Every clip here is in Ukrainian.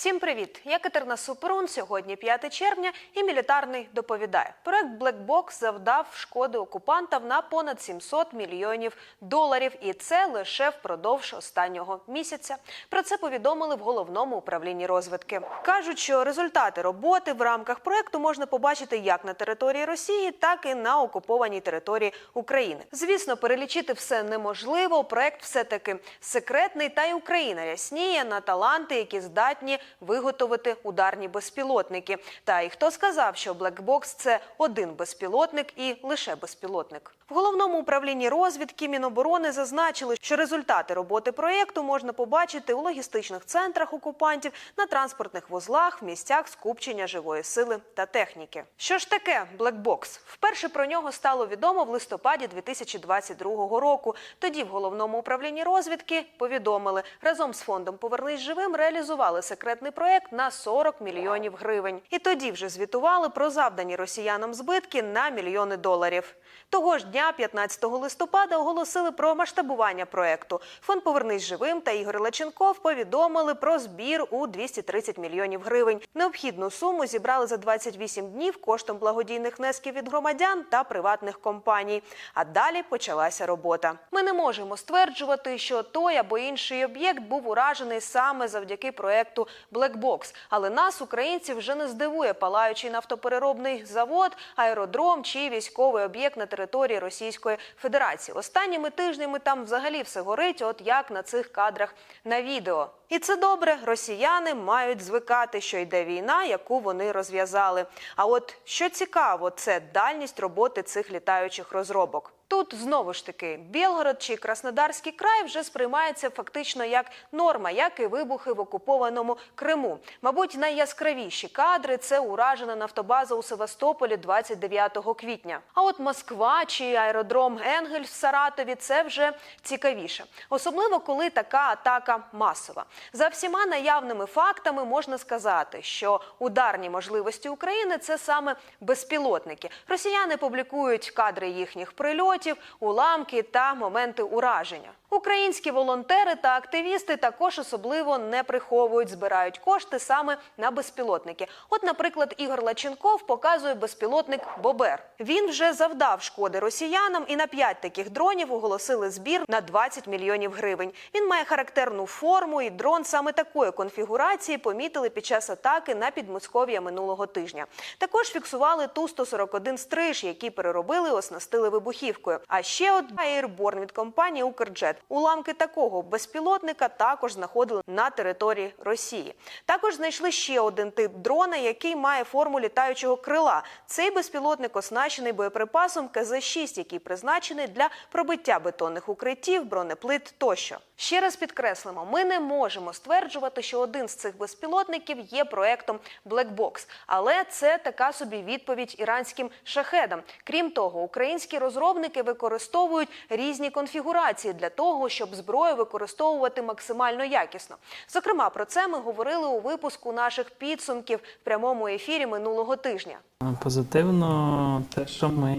Всім привіт! Я Катерина Суперун. Сьогодні 5 червня і мілітарний доповідає. Проект Box завдав шкоди окупантам на понад 700 мільйонів доларів, і це лише впродовж останнього місяця. Про це повідомили в головному управлінні розвідки. кажуть, що результати роботи в рамках проекту можна побачити як на території Росії, так і на окупованій території України. Звісно, перелічити все неможливо. Проект все таки секретний, та й Україна рясніє на таланти, які здатні виготовити ударні безпілотники. Та й хто сказав, що Box – це один безпілотник і лише безпілотник. В головному управлінні розвідки Міноборони зазначили, що результати роботи проєкту можна побачити у логістичних центрах окупантів, на транспортних вузлах, в місцях скупчення живої сили та техніки. Що ж таке Box? Вперше про нього стало відомо в листопаді 2022 року. Тоді в головному управлінні розвідки повідомили разом з фондом Повернись живим реалізували секретний проект на 40 мільйонів гривень. І тоді вже звітували про завдані росіянам збитки на мільйони доларів. Того ж дня, 15 листопада, оголосили про масштабування проекту. Фонд Повернись живим та Ігор Лаченков повідомили про збір у 230 мільйонів гривень. Необхідну суму зібрали за 28 днів коштом благодійних внесків від громадян та приватних компаній. А далі почалася робота. Ми не можемо стверджувати, що той або інший об'єкт був уражений саме завдяки проекту Box. Але нас, українців, вже не здивує палаючий нафтопереробний завод, аеродром чи військовий об'єкт на території Російської Федерації. Останніми тижнями там взагалі все горить, от як на цих кадрах на відео. І це добре. Росіяни мають звикати, що йде війна, яку вони розв'язали. А от що цікаво, це дальність роботи цих літаючих розробок. Тут знову ж таки Білгород чи Краснодарський край вже сприймається фактично як норма, як і вибухи в окупованому Криму. Мабуть, найяскравіші кадри це уражена нафтобаза у Севастополі 29 квітня. А от Москва чи аеродром Енгель в Саратові це вже цікавіше, особливо коли така атака масова. За всіма наявними фактами можна сказати, що ударні можливості України це саме безпілотники. Росіяни публікують кадри їхніх прильотів, уламки та моменти ураження. Українські волонтери та активісти також особливо не приховують, збирають кошти саме на безпілотники. От, наприклад, Ігор Лаченков показує безпілотник Бобер. Він вже завдав шкоди росіянам, і на п'ять таких дронів оголосили збір на 20 мільйонів гривень. Він має характерну форму, і дрон саме такої конфігурації помітили під час атаки на Підмосков'я минулого тижня. Також фіксували ту 141 стриж, які переробили, оснастили вибухівкою. А ще от Airborne від компанії Укрджет. Уламки такого безпілотника також знаходили на території Росії. Також знайшли ще один тип дрона, який має форму літаючого крила. Цей безпілотник оснащений боєприпасом КЗ-6, який призначений для пробиття бетонних укриттів, бронеплит тощо. Ще раз підкреслимо, ми не можемо стверджувати, що один з цих безпілотників є проектом Box. але це така собі відповідь іранським шахедам. Крім того, українські розробники використовують різні конфігурації для того, щоб зброю використовувати максимально якісно. Зокрема, про це ми говорили у випуску наших підсумків в прямому ефірі минулого тижня. Позитивно те, що ми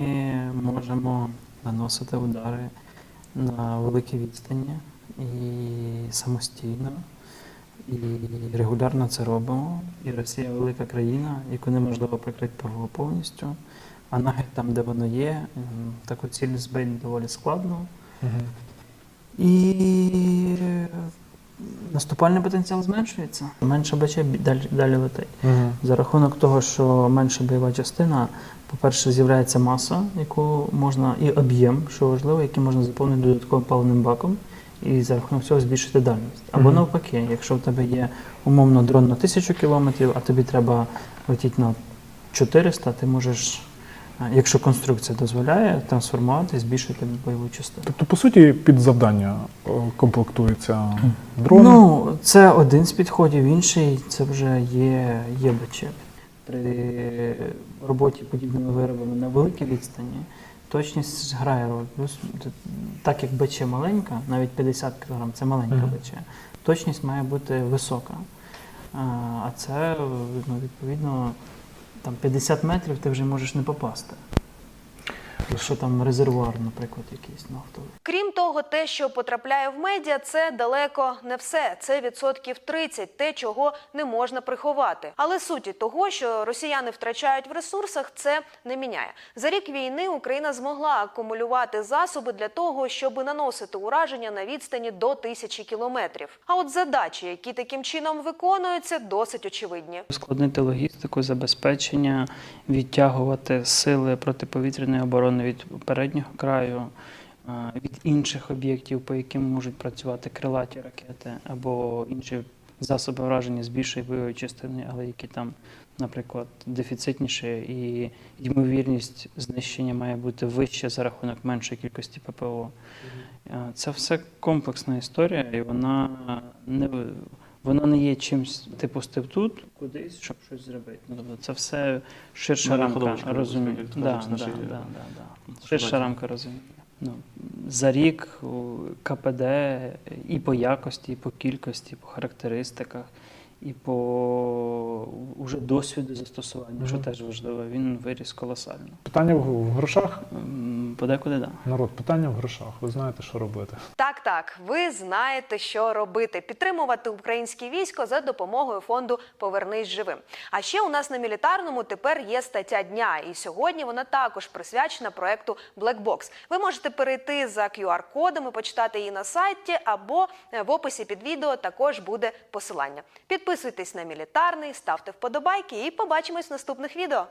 можемо наносити удари на великій відстані і самостійно, і регулярно це робимо. І Росія велика країна, яку неможливо прикрити повністю. А навіть там, де воно є, таку ціль збити доволі складно. І наступальний потенціал зменшується. Менше БЧ далі, далі летить. За рахунок того, що менша бойова частина, по-перше, з'являється маса, яку можна, і об'єм, що важливо, який можна заповнити додатковим паливним баком, і за рахунок цього збільшити дальність. Або Мгм. навпаки, якщо в тебе є умовно дрон на тисячу кілометрів, а тобі треба летіти на 400, ти можеш, якщо конструкція дозволяє, трансформувати збільшити бойову частину. Тобто, по суті, під завдання е, комплектується дрон. Ну, це один з підходів, інший це вже є, є БЧ. При роботі подібними виробами на великій відстані точність грає роль. Плюс, так як БЧ маленька, навіть 50 кг це маленька Мгм. БЧ, точність має бути висока. А, а це ну, відповідно там 50 метрів ти вже можеш не попасти. Що там резервуар, наприклад, якийсь нафтовий. Крім того, те, що потрапляє в медіа, це далеко не все. Це відсотків 30, те, чого не можна приховати. Але суті того, що росіяни втрачають в ресурсах, це не міняє. За рік війни Україна змогла акумулювати засоби для того, щоб наносити ураження на відстані до тисячі кілометрів. А от задачі, які таким чином виконуються, досить очевидні. Ускладнити логістику, забезпечення, відтягувати сили протиповітряної оборони від переднього краю, е, від інших об'єктів, по яким можуть працювати крилаті ракети або інші засоби враження з більшої бойової частини, але які там, наприклад, дефіцитніші, і ймовірність знищення має бути вища за рахунок меншої кількості ППО. Е, Це все комплексна історія, і вона не в- вона не є чимось типу стив тут кудись, щоб щось зробити. Ну, тобто це все ширша Ну, рамка розуміння. Да, да, да, е, да, да. Ширша рамка розуміння. Ну, за рік КПД і по якості, і по кількості, і по характеристиках, і по уже досвіду застосування, що теж важливо, він виріс колосально. Питання в, в грошах. Подекуди. Да. Народ, питання в грошах. Ви знаєте, що робити. Так, так, ви знаєте, що робити: підтримувати українське військо за допомогою фонду Повернись живим. А ще у нас на мілітарному тепер є стаття дня, і сьогодні вона також присвячена проекту Black Box. Ви можете перейти за QR-кодами, почитати її на сайті, або е, в описі під відео також буде посилання. Підписуйтесь на мілітарний, ставте вподобайки і побачимось в наступних відео.